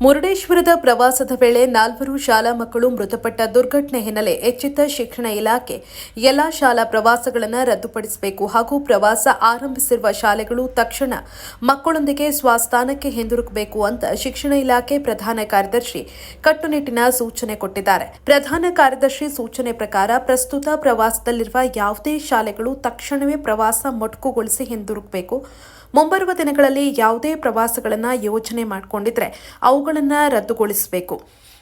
ಮುರುಡೇಶ್ವರದ ಪ್ರವಾಸದ ವೇಳೆ ನಾಲ್ವರು ಶಾಲಾ ಮಕ್ಕಳು ಮೃತಪಟ್ಟ ದುರ್ಘಟನೆ ಹಿನ್ನೆಲೆ ಎಚ್ಚೆತ್ತ ಶಿಕ್ಷಣ ಇಲಾಖೆ ಎಲ್ಲಾ ಶಾಲಾ ಪ್ರವಾಸಗಳನ್ನು ರದ್ದುಪಡಿಸಬೇಕು ಹಾಗೂ ಪ್ರವಾಸ ಆರಂಭಿಸಿರುವ ಶಾಲೆಗಳು ತಕ್ಷಣ ಮಕ್ಕಳೊಂದಿಗೆ ಸ್ವಸ್ಥಾನಕ್ಕೆ ಹಿಂದಿರುಗಬೇಕು ಅಂತ ಶಿಕ್ಷಣ ಇಲಾಖೆ ಪ್ರಧಾನ ಕಾರ್ಯದರ್ಶಿ ಕಟ್ಟುನಿಟ್ಟಿನ ಸೂಚನೆ ಕೊಟ್ಟಿದ್ದಾರೆ. ಪ್ರಧಾನ ಕಾರ್ಯದರ್ಶಿ ಸೂಚನೆ ಪ್ರಕಾರ ಪ್ರಸ್ತುತ ಪ್ರವಾಸದಲ್ಲಿರುವ ಯಾವುದೇ ಶಾಲೆಗಳು ತಕ್ಷಣವೇ ಪ್ರವಾಸ ಮೊಟಕುಗೊಳಿಸಿ ಹಿಂದಿರುಗಬೇಕು. ಮುಂಬರುವ ದಿನಗಳಲ್ಲಿ ಯಾವುದೇ ಪ್ರವಾಸಗಳನ್ನು ಯೋಜನೆ ಮಾಡಿಕೊಂಡಿದ್ರೆ ಅವುಗಳನ್ನು ರದ್ದುಗೊಳಿಸಬೇಕು.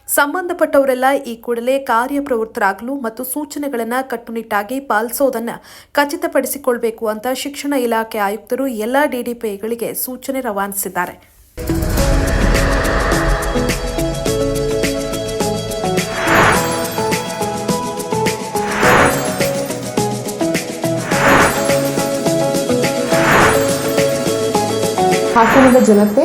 ಸಂಬಂಧಪಟ್ಟವರೆಲ್ಲ ಈ ಕೂಡಲೇ ಕಾರ್ಯಪ್ರವೃತ್ತರಾಗಲು ಮತ್ತು ಸೂಚನೆಗಳನ್ನು ಕಟ್ಟುನಿಟ್ಟಾಗಿ ಪಾಲಿಸೋದನ್ನು ಖಚಿತಪಡಿಸಿಕೊಳ್ಬೇಕು ಅಂತ ಶಿಕ್ಷಣ ಇಲಾಖೆ ಆಯುಕ್ತರು ಎಲ್ಲ ಡಿಡಿಪಿಗಳಿಗೆ ಸೂಚನೆ ರವಾನಿಸಿದ್ದಾರೆ. ಹಾಸನದ ಜನತೆ